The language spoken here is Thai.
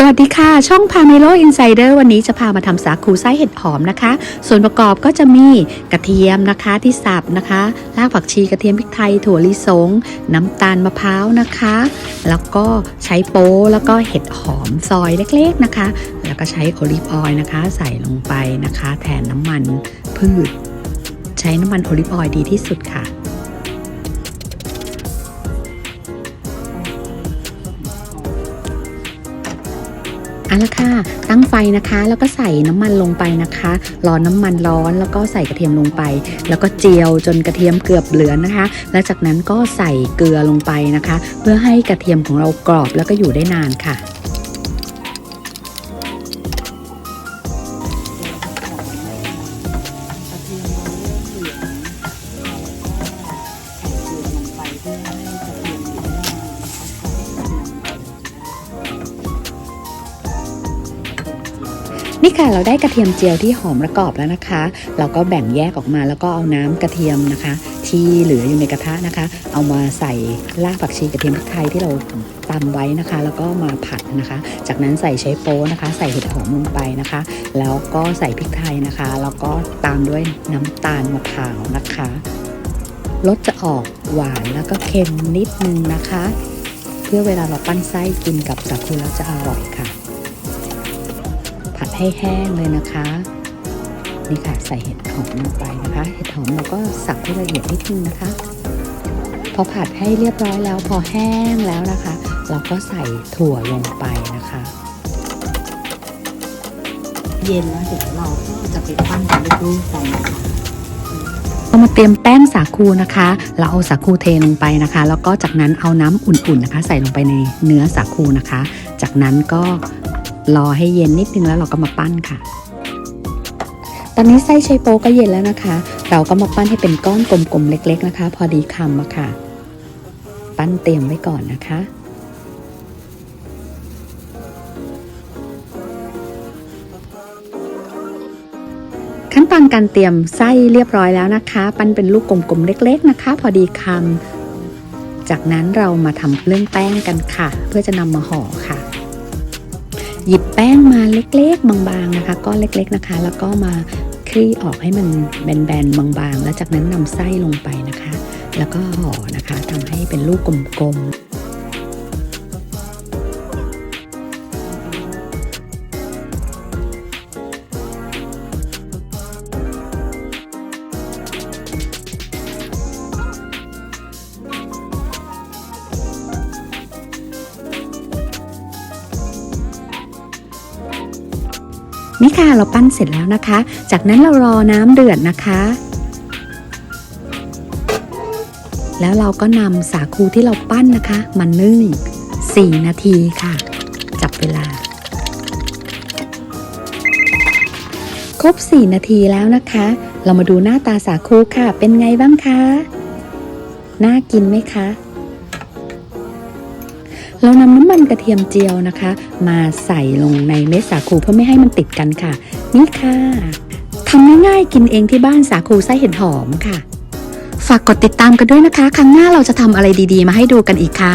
สวัสดีค่ะ ช่องพาเมโลอินไซเดอร์วันนี้จะพามาทำสาคูไส้เห็ดหอมนะคะ ส่วนประกอบก็จะมีกระเทียมนะคะที่สับนะคะรากผักชีกระเทียมพริกไทยถั่วลิสง น้ำตาลมะพร้าวนะคะ แล้วก็ใช้โป๊แล้วก็เห็ดหอมซอยเล็กๆนะคะ แล้วก็ใช้โอลิฟออยล์นะคะ ใส่ลงไปนะคะ แทนน้ำมันพืช ใช้น้ำมันโอลิฟออยล์ดีที่สุดค่ะ เอาละค่ะ ตั้งไฟนะคะ แล้วก็ใส่น้ำมันลงไปนะคะ รอน้ำมันร้อนแล้วก็ใส่กระเทียมลงไป แล้วก็เจียวจนกระเทียมเกือบเหลืองนะคะ แล้วจากนั้นก็ใส่เกลือลงไปนะคะ เพื่อให้กระเทียมของเรากรอบแล้วก็อยู่ได้นานค่ะ นี่ค่ะเราได้กระเทียมเจียวที่หอมและกอบแล้วนะคะ เราก็แบ่งแยกออกมาแล้วก็เอาน้ำกระเทียมนะคะ ที่เหลืออยู่ในกระทะนะคะ เอามาใส่รากผักชีกระเทียมพริกไทยที่เราตำไว้นะคะ แล้วก็มาผัดนะคะ จากนั้นใส่ใช้โป๊นะคะ ใส่เห็ดหอมลงไปนะคะ แล้วก็ใส่พริกไทยนะคะ แล้วก็ตามด้วยน้ำตาลมะพร้าวนะคะรสจะออกหวานแล้วก็เค็มนิดนึงนะคะ เพื่อเวลาเราปั้นไส้กินกับสาคูแล้วจะอร่อยค่ะ ผัดให้แห้งเลยนะคะ นี่ค่ะใส่เห็ดหอมลงไปนะคะ เห็ดหอมเราก็สับให้ละเอียดนิดนึงนะคะ พอผัดให้เรียบร้อยแล้วพอแห้งแล้วนะคะ เราก็ใส่ถั่วลงไปนะคะ เย็นแล้วเดี๋ยวเราก็จะไปปั้นเป็นลูกๆกันนะคะเรามาเตรียมแป้งสาคูนะคะ เราเอาสาคูเทลงไปนะคะ แล้วก็จากนั้นเอาน้ำอุ่นๆนะคะ ใส่ลงไปในเนื้อสาคูนะคะ จากนั้นก็ รอให้เย็นนิดนึงแล้วเราก็มาปั้นค่ะ ตอนนี้ไส้ไชโปก็เย็นแล้วนะคะ เราก็มาปั้นให้เป็นก้อนกลมๆเล็ก ๆนะคะ พอดีคำอะค่ะ ปั้นเตรียมไว้ก่อนนะคะขั้นตอนการเตรียมไส้เรียบร้อยแล้วนะคะ ปั้นเป็นลูกกลมๆเล็ก ๆนะคะ พอดีคำจากนั้นเรามาทำเรื่องแป้งกันค่ะ เพื่อจะนำมาห่อค่ะ หยิบแป้งมาเล็กๆ บางๆนะคะก้อนเล็กๆนะคะ แล้วก็มาคลี่ออกให้มันแบนๆบางๆ แล้วจากนั้นนำไส้ลงไปนะคะ แล้วก็ห่อนะคะทำให้เป็นลูกกลมๆ นี่ค่ะเราปั้นเสร็จแล้วนะคะ จากนั้นเรารอน้ำเดือดนะคะ แล้วเราก็นำสาคูที่เราปั้นนะคะมานึ่ง 4 นาทีค่ะ จับเวลา ครบ 4 นาทีแล้วนะคะ เรามาดูหน้าตาสาคูค่ะ เป็นไงบ้างคะ น่ากินไหมคะ เรานำน้ำมันกระเทียมเจียวนะคะ มาใส่ลงในเม็ดสาคูเพื่อไม่ให้มันติดกันค่ะ นี่ค่ะทำง่ายๆกินเองที่บ้านสาคูไส้เห็ดหอมค่ะ ฝากกดติดตามกันด้วยนะคะ ครั้งหน้าเราจะทำอะไรดีๆ มาให้ดูกันอีกค่ะ